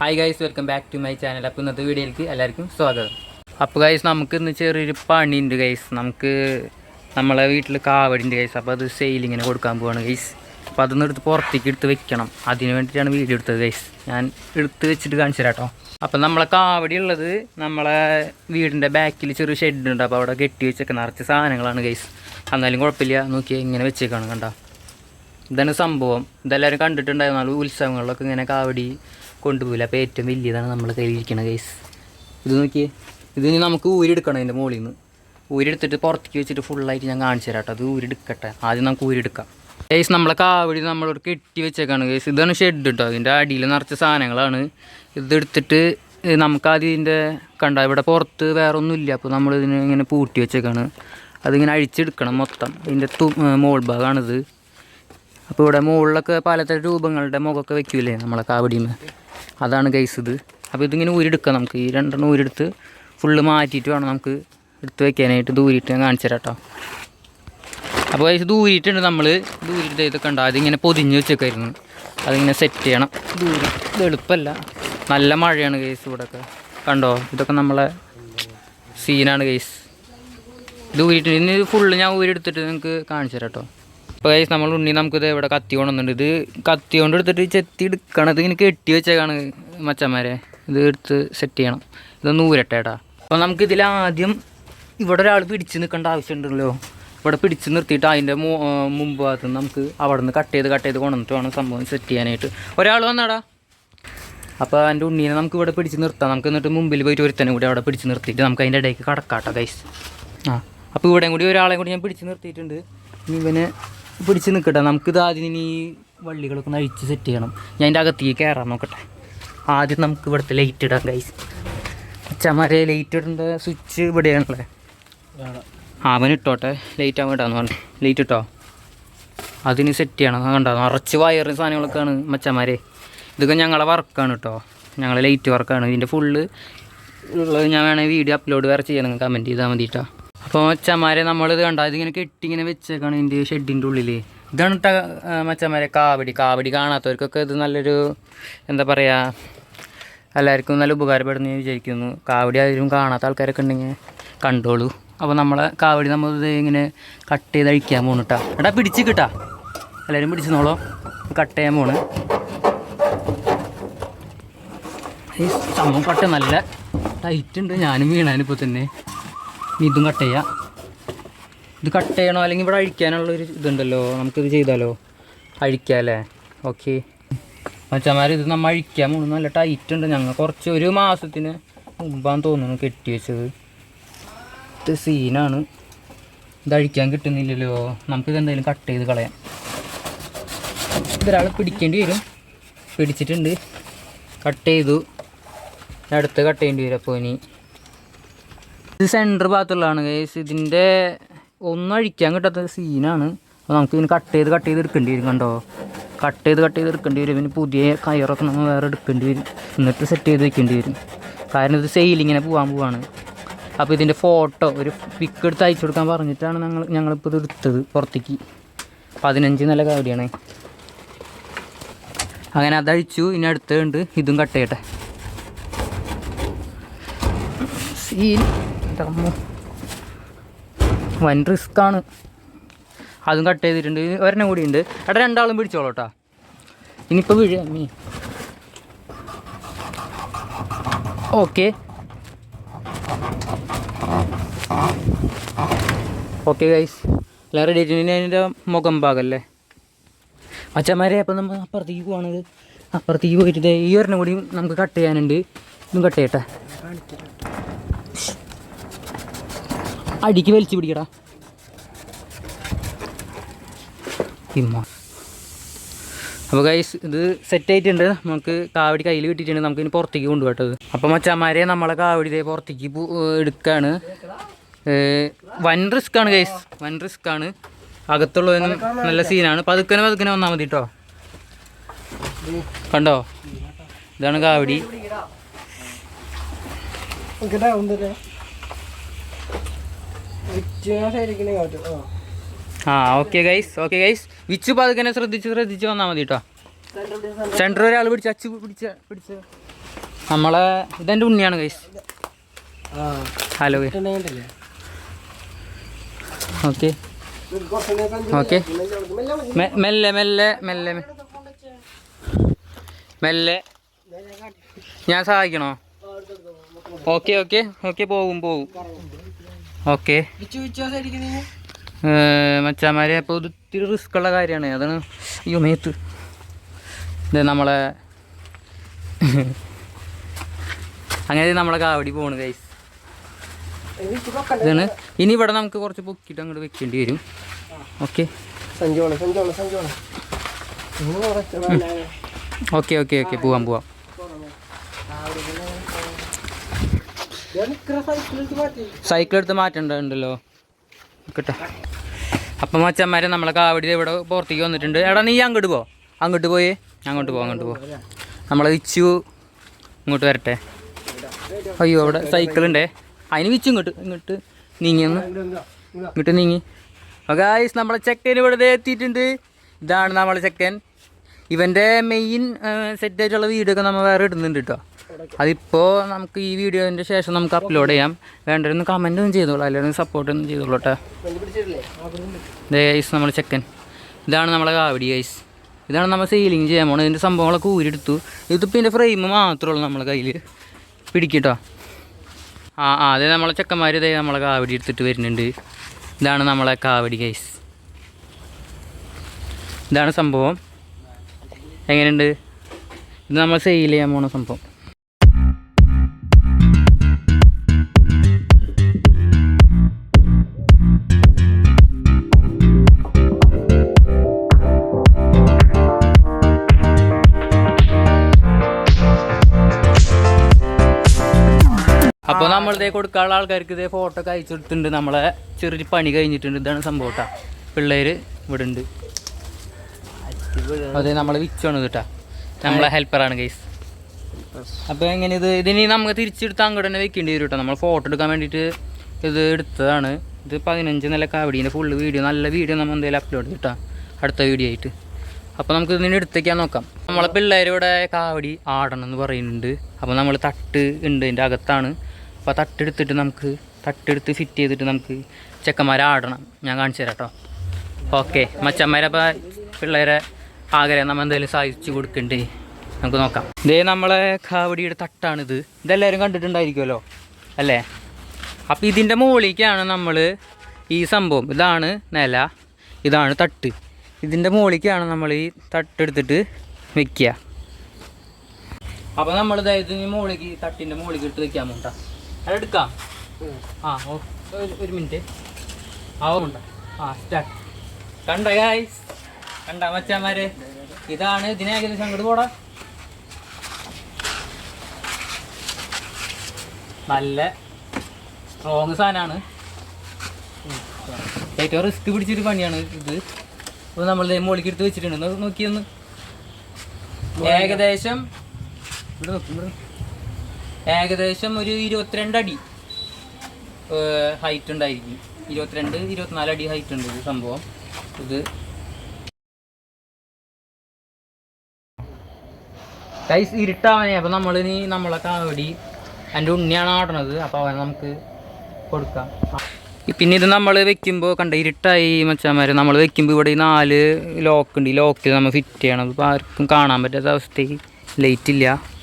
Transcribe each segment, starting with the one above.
Hi guys welcome back to my channel അപ്പോൾ ഇന്നത്തെ വീഡിയോയിലേക്ക് എല്ലാവർക്കും സ്വാഗതം. അപ്പോൾ ഗൈസ് നമുക്ക് ഇന്ന് ചെറിയൊരു പണിയുണ്ട് ഗൈസ് നമുക്ക് നമ്മളെ വീട്ടിൽ കാവടിയുണ്ട് ഗൈസ് അപ്പോൾ അത് സെയിലിങ്ങിന് കൊടുക്കാൻ പോവാണ് ഗൈസ് അപ്പോൾ അതൊന്ന് എടുത്ത് പുറത്തേക്ക് എടുത്ത് വെക്കണം. അതിന് വേണ്ടിയിട്ടാണ് വീഡിയോ എടുത്തത് ഗൈസ് ഞാൻ എടുത്ത് വെച്ചിട്ട് കാണിച്ചു തരാം കേട്ടോ അപ്പോൾ നമ്മളെ കാവടി ഉള്ളത് നമ്മളെ വീടിന്റെ ബാക്കിൽ ചെറിയ ഷെഡുണ്ട് അപ്പോൾ അവിടെ കെട്ടി വെച്ചൊക്കെ നിറച്ച് സാധനങ്ങളാണ് ഗൈസ് എന്നാലും കുഴപ്പമില്ല. നോക്കിയാൽ ഇങ്ങനെ വെച്ചേക്കാണ് കണ്ടോ. ഇതാണ് സംഭവം. ഇതെല്ലാവരും കണ്ടിട്ടുണ്ടായിരുന്നു ഉത്സവങ്ങളിലൊക്കെ ഇങ്ങനെ കാവടി കൊണ്ടുപോകില്ല. അപ്പോൾ ഏറ്റവും വലിയതാണ് നമ്മൾ കയ്യിലിരിക്കണ കേസ് ഇത് നോക്കിയേ. ഇതിന് നമുക്ക് ഊരിയെടുക്കണം അതിന്റെ മുകളിൽ നിന്ന്. ഊരിയെടുത്തിട്ട് പുറത്തേക്ക് വെച്ചിട്ട് ഫുള്ളായിട്ട് ഞാൻ കാണിച്ചു തരാം കേട്ടോ അത് ഊരിയെടുക്കട്ടെ. ആദ്യം നമുക്ക് ഊരിയെടുക്കാം. കേസ് നമ്മളെ കാവടി നമ്മളോട് കെട്ടി വെച്ചേക്കാണ്. കേസ് ഇതാണ് ഷെഡ് കേട്ടോ അതിന്റെ അടിയിൽ നിറച്ച സാധനങ്ങളാണ്. ഇതെടുത്തിട്ട് നമുക്ക് ഇതിന്റെ കണ്ട ഇവിടെ പുറത്ത് വേറെ ഒന്നുമില്ല അപ്പോൾ നമ്മൾ ഇതിന് ഇങ്ങനെ പൂട്ടി വെച്ചേക്കാണ്. അതിങ്ങനെ അഴിച്ചെടുക്കണം മൊത്തം. ഇതിന്റെ തു മോൾ ഭാഗമാണിത്. അപ്പോൾ ഇവിടെ മുകളിലൊക്കെ പലതരം രൂപങ്ങളുടെ മുഖമൊക്കെ വെക്കൂലേ നമ്മളെ കാവടിമ അതാണ് ഗൈസ് ഇത്. അപ്പോൾ ഇതിങ്ങനെ ഊരെടുക്കാം നമുക്ക്. ഈ രണ്ടെണ്ണം ഊരിടുത്ത് ഫുള്ള് മാറ്റിയിട്ട് വേണം നമുക്ക് എടുത്ത് വെക്കാനായിട്ട്. ദൂരിയിട്ട് ഞാൻ കാണിച്ചു തരാം കേട്ടോ അപ്പോൾ ഗൈസ് ദൂരിയിട്ടുണ്ട് നമ്മൾ ദൂരിയിട്ട് ഇതൊക്കെ ഉണ്ടാകും അതിങ്ങനെ പൊതിഞ്ഞ് വെച്ചേക്കായിരുന്നു. അതിങ്ങനെ സെറ്റ് ചെയ്യണം. ദൂരി ഇത് എളുപ്പമല്ല. നല്ല മഴയാണ് ഗൈസ് ഇവിടെയൊക്കെ കണ്ടോ? ഇതൊക്കെ നമ്മളെ സീനാണ് ഗൈസ് ഇത് ഊരിയിട്ടുണ്ട്. ഇനി ഇത് ഫുള്ള് ഞാൻ ഊരെടുത്തിട്ട് നിങ്ങൾക്ക് കാണിച്ചു തരാം കേട്ടോ ഇപ്പോൾ കൈസ് നമ്മൾ ഉണ്ണി നമുക്കിത് ഇവിടെ കത്തി കൊണ്ടുവന്നുണ്ട് ഇത് കത്തി കൊണ്ട് എടുത്തിട്ട് ചെത്തി എടുക്കണം. ഇത് ഇങ്ങനെ കെട്ടി വെച്ചേക്കാണ് മച്ചന്മാരെ. ഇത് എടുത്ത് സെറ്റ് ചെയ്യണം. ഇതൊന്ന് ഊരട്ടെ ഏട്ടാ അപ്പോൾ നമുക്ക് ഇതിൽ ആദ്യം ഇവിടെ ഒരാൾ പിടിച്ച് നിൽക്കേണ്ട ആവശ്യമുണ്ടല്ലോ. ഇവിടെ പിടിച്ച് നിർത്തിയിട്ട് അതിന്റെ മുമ്പ് ഭാഗത്ത് നിന്ന് നമുക്ക് അവിടെ നിന്ന് കട്ട് ചെയ്ത് കട്ട് ചെയ്ത് കൊണ്ടുവന്നിട്ട് വേണം സംഭവം സെറ്റ് ചെയ്യാനായിട്ട്. ഒരാൾ വന്നാടാ. അപ്പോൾ അതിന്റെ ഉണ്ണീനെ നമുക്ക് ഇവിടെ പിടിച്ച് നിർത്താം. നമുക്ക് എന്നിട്ട് മുമ്പിൽ പോയിട്ട് ഒരുത്തനും കൂടി അവിടെ പിടിച്ച് നിർത്തിയിട്ട് നമുക്ക് അതിന്റെ ഇടയ്ക്ക് കടക്കാട്ടോ ഗൈസ് ആ. അപ്പോൾ ഇവിടെയും കൂടി ഒരാളെയും കൂടി ഞാൻ പിടിച്ച് നിർത്തിയിട്ടുണ്ട്. ഇവനെ പിടിച്ച് നിൽക്കട്ടെ നമുക്കിത് ആദ്യം ഇനി ഈ വള്ളികളൊക്കെ ഒന്ന് അഴിച്ച് സെറ്റ് ചെയ്യണം. ഞാൻ അതിന്റെ അകത്തേക്ക് കയറാൻ നോക്കട്ടെ. ആദ്യം നമുക്ക് ഇവിടുത്തെ ലൈറ്റ് ഇടാം ഗൈസ് അച്ഛന്മാരെ ലൈറ്റ് ഇടേണ്ട സ്വിച്ച് ഇവിടെയാണല്ലേ അവൻ ഇട്ടോട്ടെ. ലൈറ്റ് അവൻ ഇടാന്ന് പറഞ്ഞു. ലൈറ്റ് ഇട്ടോ? അതിന് സെറ്റ് ചെയ്യണം. കണ്ടോ? നിറച്ച് വയറും സാധനങ്ങളൊക്കെയാണ് മച്ചന്മാരെ. ഇതൊക്കെ ഞങ്ങളെ വർക്കാണ് കേട്ടോ ഞങ്ങളെ ലൈറ്റ് വർക്കാണ് ഇതിന്റെ ഫുള്ള് ഉള്ളത് ഞാൻ വേണമെങ്കിൽ വീഡിയോ അപ്ലോഡ് വേറെ ചെയ്യണം കമന്റ് ചെയ്താൽ മതി കേട്ടോ അപ്പോൾ മച്ചന്മാരെ നമ്മളിത് കണ്ട? ഇതിങ്ങനെ കെട്ടിങ്ങനെ വെച്ചേക്കാണ് ഇതിന്റെ ഷെഡിന്റെ ഉള്ളിൽ ഇതാണ് കേട്ടോ മച്ചന്മാരെ കാവടി. കാവടി കാണാത്തവർക്കൊക്കെ ഇത് നല്ലൊരു എന്താ പറയുക എല്ലാവർക്കും നല്ല ഉപകാരപ്പെടുന്നു വിചാരിക്കുന്നു. കാവടി ആരും കാണാത്ത ആൾക്കാരൊക്കെ ഉണ്ടെങ്കിൽ കണ്ടോളൂ. അപ്പോൾ നമ്മളെ കാവടി നമ്മൾ ഇത് ഇങ്ങനെ കട്ട് ചെയ്ത് അഴിക്കാൻ പോകണം കേട്ടോ എടാ പിടിച്ച് കിട്ടാ എല്ലാവരും പിടിച്ചെന്നോളോ കട്ട് ചെയ്യാൻ പോണ്. സംഭവം കട്ട് നല്ല ടൈറ്റ് ഉണ്ട്. ഞാനും വീണാനിപ്പോൾ തന്നെ. ഇതും കട്ട് ചെയ്യാം. ഇത് കട്ട് ചെയ്യണോ? അല്ലെങ്കിൽ ഇവിടെ അഴിക്കാനുള്ളൊരു ഇതുണ്ടല്ലോ. നമുക്കിത് ചെയ്താലോ? അഴിക്കാം അല്ലേ? ഓക്കെ മച്ചന്മാർ ഇത് നമ്മൾ അഴിക്കാൻ പോകുന്നു നല്ല ടൈറ്റ് ഉണ്ട്. ഞങ്ങൾ കുറച്ച് ഒരു മാസത്തിന് മുമ്പാന്ന് തോന്നുന്നു കെട്ടി വെച്ചത്. ഇത് സീനാണ്. ഇത് അഴിക്കാൻ കിട്ടുന്നില്ലല്ലോ. നമുക്കിത് എന്തായാലും കട്ട് ചെയ്ത് കളയാം. ഇതൊരാൾ പിടിക്കേണ്ടി വരും. പിടിച്ചിട്ടുണ്ട്. കട്ട് ചെയ്തു. അടുത്ത് കട്ട് ചെയ്യേണ്ടി വരും. അപ്പോൾ ഇനി ഇത് സെന്റർ ഭാഗത്തുള്ളതാണ് കേസ് ഇതിന്റെ ഒന്നും അഴിക്കാൻ കിട്ടാത്ത സീനാണ് അപ്പോൾ നമുക്ക് ഇതിന് കട്ട് ചെയ്ത് കട്ട് ചെയ്ത് എടുക്കേണ്ടി വരും കണ്ടോ? കട്ട് ചെയ്ത് കട്ട് ചെയ്ത് എടുക്കേണ്ടി വരും. പിന്നെ പുതിയ കയറൊക്കെ നമ്മൾ വേറെ എടുക്കേണ്ടി വരും. എന്നിട്ട് സെറ്റ് ചെയ്ത് വെക്കേണ്ടി വരും. കാരണം ഇത് സെയിലിങ്ങനെ പോകാൻ പോവാണ്. അപ്പോൾ ഇതിന്റെ ഫോട്ടോ ഒരു പിക്ക് എടുത്ത് അയച്ചു കൊടുക്കാൻ പറഞ്ഞിട്ടാണ് ഞങ്ങൾ ഞങ്ങളിപ്പോൾ ഇത് എടുത്തത് പുറത്തേക്ക്. പതിനഞ്ച് നല്ല കാവടിയാണ് അങ്ങനെ അതഴിച്ചു ഇനി അടുത്തുണ്ട് ഇതും കട്ട് ചെയ്യട്ടെ. സീൻ ഇതമ്മോ. വൻ റിസ്ക്കാണ്. അതും കട്ട് ചെയ്തിട്ടുണ്ട്. ഒരെണ്ണം കൂടി ഉണ്ട് എടാ രണ്ടാളും പിടിച്ചോളൂ കേട്ടോ ഇനിയിപ്പോൾ വീഴ മീ. ഓക്കെ. ഓക്കെ ഗൈസ് എല്ലാം റെഡി ആയിട്ടുണ്ട്. അതിന്റെ മുഖം ഭാഗമല്ലേ അച്ഛന്മാരെ അപ്പം നമ്മൾ അപ്പുറത്തേക്ക് പോകണത് അപ്പുറത്തേക്ക് പോയിട്ട് ഈ ഒരെണ്ണം കൂടി നമുക്ക് കട്ട് ചെയ്യാനുണ്ട്. ഇതും കട്ട് ചെയ്യട്ടെ. അടിക്ക് വലിച്ചു പിടിക്കടാ. ഇമ്മ. അപ്പോൾ ഗൈസ് ഇത് സെറ്റ് ആയിട്ടുണ്ട്. നമുക്ക് കാവടി കയ്യിൽ കിട്ടിയിട്ടുണ്ട്. നമുക്ക് ഇനി പുറത്തേക്ക് കൊണ്ടുപോകട്ടത് അപ്പോൾ മച്ചാമാരെ നമ്മളെ കാവടി ഇതേ പുറത്തേക്ക് എടുക്കുകയാണ് വൻ റിസ്ക് ആണ് ഗൈസ് വൻ റിസ്ക് ആണ്. അകത്തുള്ളതിന് നല്ല സീനാണ് പതുക്കനെ പതുക്കനെ വന്നാൽ മതി കേട്ടോ കണ്ടോ? ഇതാണ് കാവടി. ആ okay guys okay guys Vichu പതുക്കനെ ശ്രദ്ധിച്ച് ശ്രദ്ധിച്ച് വന്നാൽ മതി കേട്ടോ സെന്റർ ഒരാൾ പിടിച്ച് അച്ചു പിടിച്ച പിടിച്ച. നമ്മളെ ഇതെന്റെ ഉണ്ണിയാണ് ഗൈസ് ഹലോ ഓക്കെ ഓക്കെ മെല്ലെ മെല്ലെ മെല്ലെ. മെല്ലെ. ഞാൻ സഹായിക്കണോ? ഓക്കെ ഓക്കെ ഓക്കെ പോകും പോകും ഓക്കെ. മച്ചാമാരെ അപ്പോൾ ഇത് ഇത്തിരി റിസ്ക് ഉള്ള കാര്യമാണ്. അതാണ് അയ്യോ മേത്ത്. ഇത് നമ്മളെ അങ്ങനെ നമ്മളെ കാവടി പോണ് കൈസ് ഇതാണ്. ഇനി ഇവിടെ നമുക്ക് കുറച്ച് പൊക്കിയിട്ട് അങ്ങോട്ട് വെക്കേണ്ടി വരും. ഓക്കെ. Okay okay okay. പോവാം പോവാം. സൈക്കിൾ എടുത്ത് മാറ്റണ്ടോ കിട്ടാ. അപ്പം മച്ചന്മാരെ നമ്മളെ കാവടി ഇവിടെ പുറത്തേക്ക് വന്നിട്ടുണ്ട്. എടാ നീ അങ്ങോട്ട് പോ. അങ്ങോട്ട് പോയി. അങ്ങോട്ട് പോ അങ്ങോട്ട് പോ. നമ്മളെ വിച്ചു ഇങ്ങോട്ട് വരട്ടെ. അയ്യോ അവിടെ സൈക്കിൾ ഉണ്ടേ അതിന് വിച്ചു ഇങ്ങോട്ട് ഇങ്ങോട്ട് നീങ്ങി ഒന്ന്. ഇങ്ങോട്ട് നീങ്ങി. ഗായ്സ് നമ്മളെ ചെക്കൻ ഇവിടെ എത്തിയിട്ടുണ്ട്. ഇതാണ് നമ്മളെ ചെക്കൻ. ഇവന്റെ മെയിൻ സെറ്റായിട്ടുള്ള വീഡിയോ ഒക്കെ നമ്മൾ വേറെ ഇടുന്നുണ്ട് കേട്ടോ. അതിപ്പോൾ നമുക്ക് ഈ വീഡിയോന്റെ ശേഷം നമുക്ക് അപ്ലോഡ് ചെയ്യാം. വേണ്ടൊന്ന് കമന്റ് ഒന്നും ചെയ്തോളൂ. അല്ലെങ്കിൽ സപ്പോർട്ട് ഒന്നും ചെയ്തോളൂ കേട്ടോ. ദേ നമ്മൾ ചെക്കൻ. ഇതാണ് നമ്മളെ കാവടി ഐസ് ഇതാണ് നമ്മൾ സെയിലിങ് ചെയ്യാൻ പോണത്. ഇതിന്റെ സംഭവങ്ങളൊക്കെ ഊരിയെടുത്തു. ഇതിപ്പോൾ ഇതിന്റെ ഫ്രെയിം മാത്രമേ ഉള്ളൂ നമ്മളെ കയ്യിൽ പിടിക്കട്ടോ. ആ ആ അതെ നമ്മളെ ചെക്കന്മാർ ഇതേ നമ്മളെ കാവടി എടുത്തിട്ട് വരുന്നുണ്ട്. ഇതാണ് നമ്മളെ കാവടി ഗൈസ് ഇതാണ് സംഭവം. എങ്ങനെയുണ്ട്? ഇത് നമ്മൾ സെയിൽ ചെയ്യാൻ പോണ സംഭവം. അപ്പോൾ നമ്മളിതേ കൊടുക്കാനുള്ള ആൾക്കാർക്ക് ഇതേ ഫോട്ടോ ഒക്കെ അയച്ചു കൊടുത്തിട്ടുണ്ട്. നമ്മളെ ചെറിയ പണി കഴിഞ്ഞിട്ടുണ്ട്. ഇതാണ് സംഭവം കേട്ടാ പിള്ളേര് ഇവിടെ ഉണ്ട് അതെ നമ്മളെ വിച്ചാണ് കേട്ടാ നമ്മളെ ഹെൽപ്പറാണ് ഗൈസ് അപ്പോൾ എങ്ങനെ ഇത് ഇതിനി നമുക്ക് തിരിച്ചെടുത്ത് അങ്ങോട്ട് തന്നെ വെക്കേണ്ടി വരും കേട്ടോ നമ്മൾ ഫോട്ടോ എടുക്കാൻ വേണ്ടിയിട്ട് ഇത് എടുത്തതാണ്. ഇത് പതിനഞ്ച് നില കാവടീന്റെ ഫുള്ള് വീഡിയോ നല്ല വീഡിയോ നമ്മൾ എന്തെങ്കിലും അപ്ലോഡ് ചെയ്തിട്ടാ. അടുത്ത വീഡിയോ ആയിട്ട്. അപ്പോൾ നമുക്ക് ഇതിന് എടുത്തേക്കാൻ നോക്കാം. നമ്മളെ പിള്ളേരിവിടെ കാവടി ആടണം എന്ന് പറയുന്നുണ്ട്. അപ്പോൾ നമ്മൾ തട്ട് ഉണ്ട്. അതിന്റെ അകത്താണ്. അപ്പോൾ തട്ടെടുത്തിട്ട് നമുക്ക് തട്ടെടുത്ത് ഫിറ്റ് ചെയ്തിട്ട് നമുക്ക് ചെക്കന്മാരെ ആടണം. ഞാൻ കാണിച്ചു തരാം കേട്ടോ ഓക്കെ മച്ചന്മാരപ്പോൾ പിള്ളേരെ ആഗ്രഹം നമ്മൾ എന്തെങ്കിലും സഹായിച്ചു കൊടുക്കണ്ടേ. നമുക്ക് നോക്കാം. ഇതേ നമ്മളെ കാവടിയുടെ തട്ടാണിത്. ഇതെല്ലാവരും കണ്ടിട്ടുണ്ടായിരിക്കുമല്ലോ അല്ലേ? അപ്പോൾ ഇതിന്റെ മുകളിലേക്കാണ് നമ്മൾ ഈ സംഭവം. ഇതാണ് നില ഇതാണ് തട്ട്. ഇതിന്റെ മുകളിലേക്കാണ് നമ്മൾ ഈ തട്ടെടുത്തിട്ട് വെക്കുക അപ്പോൾ ഇതിന് മുകളിലേക്ക് തട്ടിന്റെ മുകളിലേക്ക് ഇട്ട് വെക്കാൻ പോണ്ട അത് എടുക്കാം. ആ ഒരു- മിനിറ്റ്. ആവുന്നുണ്ട് ആ സ്റ്റാർട്ട് കണ്ട ഗായ്സ് കണ്ട മച്ചാന്മാരെ ഇതാണ് ഇതിനെ ഏകദേശം അങ്ങോട്ട് പോടാ. നല്ല സ്ട്രോങ് സാധനമാണ് ഏറ്റവും റിസ്ക് പിടിച്ചൊരു പണിയാണ് ഇത്. അപ്പോൾ നമ്മൾ മുകളിലേക്ക് എടുത്ത് വെച്ചിട്ടുണ്ട്. നോക്കിയൊന്ന്. ഏകദേശം ഇവിടെ നോക്കും ഇവിടെ. ഏകദേശം ഒരു ഇരുപത്തിരണ്ട് അടി ഹൈറ്റ് ഉണ്ടായിരിക്കും. ഇരുപത്തിരണ്ട് ഇരുപത്തിനാല് അടി ഹൈറ്റ് ഉണ്ട് ഇത് സംഭവം. ഇത് കൈസ് ഇരുട്ടാവനെ. അപ്പം നമ്മളിനി നമ്മളെ കാവടി എന്റെ ഉണ്ണിയാണ് ആടണത്. അപ്പോൾ അവനെ നമുക്ക് കൊടുക്കാം. പിന്നെ ഇത് നമ്മൾ വെക്കുമ്പോൾ കണ്ട ഇരുട്ടായി മച്ചാന്മാരെ. നമ്മൾ വെക്കുമ്പോൾ ഇവിടെ ഈ നാല് ലോക്ക് ഉണ്ട്. ഈ ലോക്കിൽ നമ്മൾ ഫിറ്റ് ചെയ്യണം. അപ്പോൾ ആർക്കും കാണാൻ പറ്റാത്ത അവസ്ഥയിൽ ലൈറ്റ് ഇല്ല.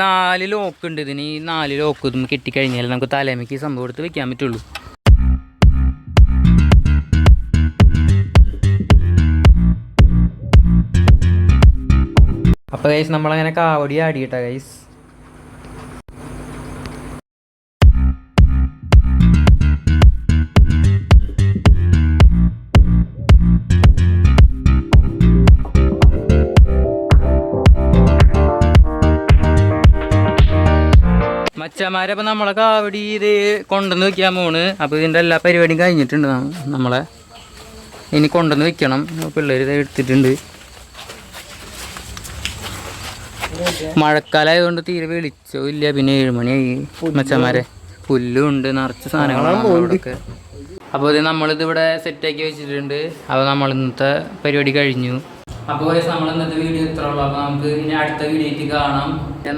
നാല് ലോക്ക് ഉണ്ട് ഇതിന്. ഈ നാല് ലോക്ക് ഇതും കെട്ടിക്കഴിഞ്ഞാൽ നമുക്ക് തലേമയ്ക്ക് സംഭവം എടുത്ത് വെക്കാൻ പറ്റുള്ളൂ. അപ്പോൾ ഗൈസ് നമ്മളങ്ങനെ കാവടി ആടിയിട്ടാ ഗൈസ് മച്ചന്മാരപ്പോൾ നമ്മളെ കാവടി ഇത് കൊണ്ടുവന്ന് വെക്കാൻ പോണ് അപ്പോൾ ഇതിന്റെ എല്ലാ പരിപാടിയും കഴിഞ്ഞിട്ടുണ്ട് നമ്മളെ. ഇനി കൊണ്ടുവന്ന് വെക്കണം. പിള്ളേർ ഇത് എടുത്തിട്ടുണ്ട്. മഴക്കാലമായതുകൊണ്ട് തീരെ വെളിച്ചോ ഇല്ല. പിന്നെ ഏഴുമണിയായി മച്ചന്മാരെ പുല്ലും. ഉണ്ട്. നിറച്ച് സാധനങ്ങളാണ് നമ്മളോടൊക്കെ അപ്പോൾ ഇത് നമ്മളിത് ഇവിടെ സെറ്റാക്കി വെച്ചിട്ടുണ്ട്. അപ്പോൾ നമ്മൾ ഇന്നത്തെ പരിപാടി കഴിഞ്ഞു. അപ്പോൾ നമ്മൾ ഇന്നത്തെ വീഡിയോ ഇത്ര ഉള്ളൂ. അപ്പോൾ നമുക്ക് ഇനി അടുത്ത വീഡിയോയ്ക്ക് കാണാം.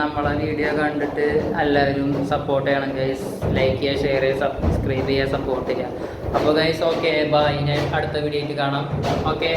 നമ്മളെ വീഡിയോ കണ്ടിട്ട് എല്ലാവരും സപ്പോർട്ട് ചെയ്യണം ഗൈസ് ലൈക്ക് ചെയ്യുക ഷെയർ ചെയ്യുക സബ്സ്ക്രൈബ് ചെയ്യുക സപ്പോർട്ട് ചെയ്യുക. അപ്പോൾ ഗൈസ് ഓക്കെ ബൈ ഇനി അടുത്ത വീഡിയോയ്ക്ക് കാണാം. ഓക്കെ